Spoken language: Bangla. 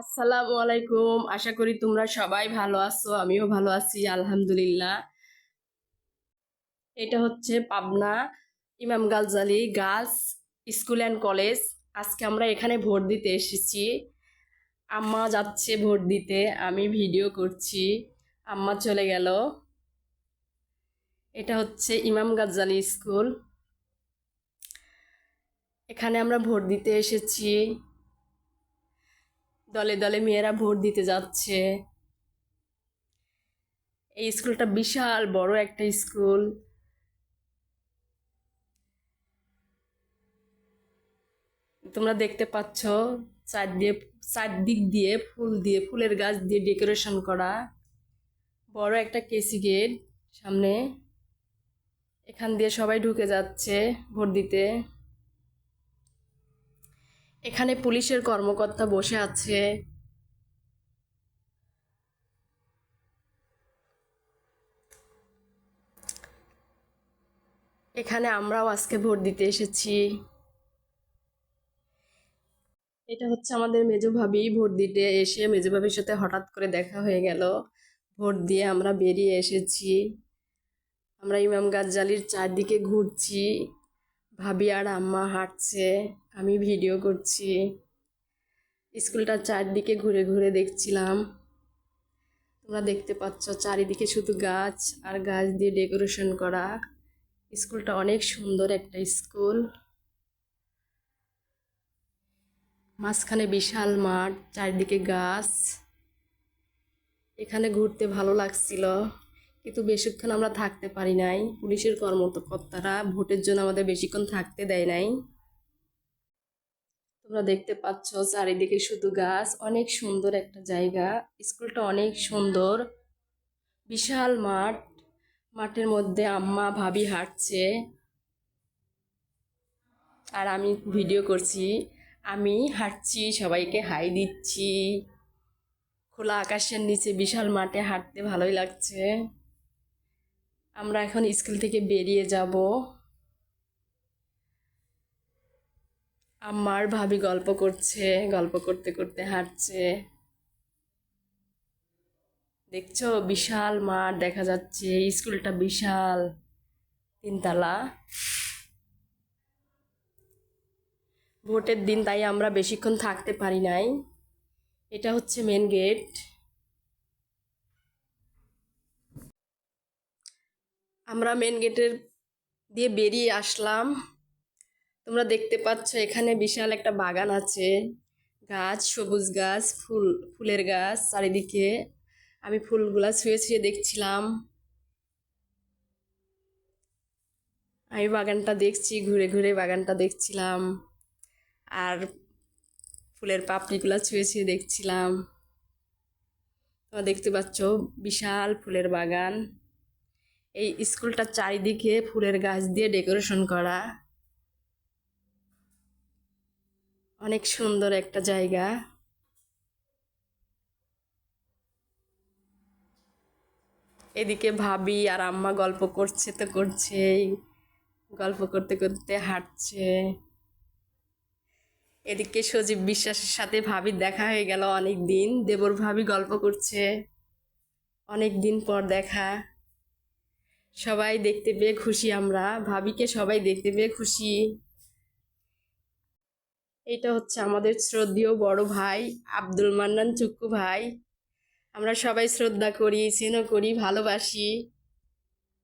আসসালামু আলাইকুম। আশা করি তোমরা সবাই ভালো আছো, আমিও ভালো আছি, আলহামদুলিল্লাহ। এটা হচ্ছে Pabna Imam Ghazali girls school and college. আজকে আমরা এখানে ভোট দিতে এসেছি। আম্মা যাচ্ছে ভোট দিতে, আমি ভিডিও করছি। আম্মা চলে গেল। এটা হচ্ছে ইমাম গাজ্জালি স্কুল। এখানে আমরা ভোট দিতে এসেছি। দলে দলে মেয়েরা ভোট দিতে যাচ্ছে। এই স্কুলটা বিশাল বড় একটা স্কুল। তোমরা দেখতে পাচ্ছ চার দিয়ে চারদিক দিয়ে ফুল দিয়ে, ফুলের গাছ দিয়ে ডেকোরেশন করা। বড় একটা কেসি গেট সামনে। এখান দিয়ে সবাই ঢুকে যাচ্ছে ভোট দিতে। এখানে পুলিশের কর্মকর্তা বসে আছে। এখানে আমরাও আজকে ভোট দিতে এসেছি। এটা হচ্ছে আমাদের মেজো ভাবি ভোট দিতে এসে মেজো ভাবির সাথে হঠাৎ করে দেখা হয়ে গেল। ভোট দিয়ে আমরা বেরিয়ে এসেছি। আমরা ইমাম গাজ্জালির চারদিকে ঘুরছি। ভাবি আর আম্মা হাঁটছে, আমি ভিডিও করছি। স্কুলটার চারদিকে ঘুরে ঘুরে দেখছিলাম। তোমরা দেখতে পাচ্ছ চারিদিকে শুধু গাছ আর গাছ দিয়ে ডেকোরেশন করা। স্কুলটা অনেক সুন্দর একটা স্কুল। মাঝখানে বিশাল মাঠ, চারিদিকে গাছ। এখানে ঘুরতে ভালো লাগছিল। কিন্তু বেশিক্ষণ আমরা থাকতে পারি নাই। পুলিশের কর্মকর্তারা ভোটের জন্য আমাদের বেশিক্ষণ থাকতে দেয় নাই। তোমরা দেখতে পাচ্ছ চারিদিকে শুধু গাছ, অনেক সুন্দর একটা জায়গা। স্কুলটা অনেক সুন্দর। বিশাল মাঠ। মাঠের মধ্যে আম্মা, ভাবি হাঁটছে। আর আমি ভিডিও করছি। আমি হাঁটছি, সবাইকে হাই দিচ্ছি। খোলা আকাশের নিচে বিশাল মাঠে হাঁটতে ভালোই লাগছে। আমরা এখন স্কুল থেকে বেরিয়ে যাব। আমার ভাবি গল্প করছে, গল্প করতে করতে হাঁটছে। দেখছ? বিশাল মাঠ দেখা যাচ্ছে, স্কুলটা বিশাল। তিনতলা। ভোটের দিন তাই আমরা বেশিক্ষণ থাকতে পারি নাই। এটা হচ্ছে মেন গেট আমরা মেন গেটের দিয়ে বেরিয়ে আসলাম। তোমরা দেখতে পাচ্ছ এখানে বিশাল একটা বাগান আছে। গাছ, সবুজ গাছ, ফুল, ফুলের গাছ চারিদিকে। আমি ফুলগুলা ছুঁয়ে ছুঁয়ে দেখছিলাম। আমি বাগানটা দেখছি, ঘুরে ঘুরে বাগানটা দেখছিলাম। আর ফুলের পাপড়িগুলো ছুঁয়ে ছুঁয়ে দেখছিলাম। তোমরা দেখতে পাচ্ছ বিশাল ফুলের বাগান। এই স্কুলটার চারিদিকে ফুলের গাছ দিয়ে ডেকোরেশন করা। অনেক সুন্দর একটা জায়গা। এদিকে ভাবি আর আম্মা গল্প করছে তো করছেই, গল্প করতে করতে হাঁটছে। এদিকে সজীব বিশ্বাসের সাথে ভাবির দেখা হয়ে গেল অনেক দিন দেবর ভাবি গল্প করছে। অনেক দিন পর দেখা। সবাই দেখতে পেয়ে খুশি আমরা। ভাবিকে সবাই দেখতে পেয়ে খুশি। এটা হচ্ছে আমাদের শ্রদ্ধেয় বড় ভাই, আব্দুল মান্নান চুক্কু ভাই। আমরা সবাই শ্রদ্ধা করি, স্নেহ করি, ভালোবাসি।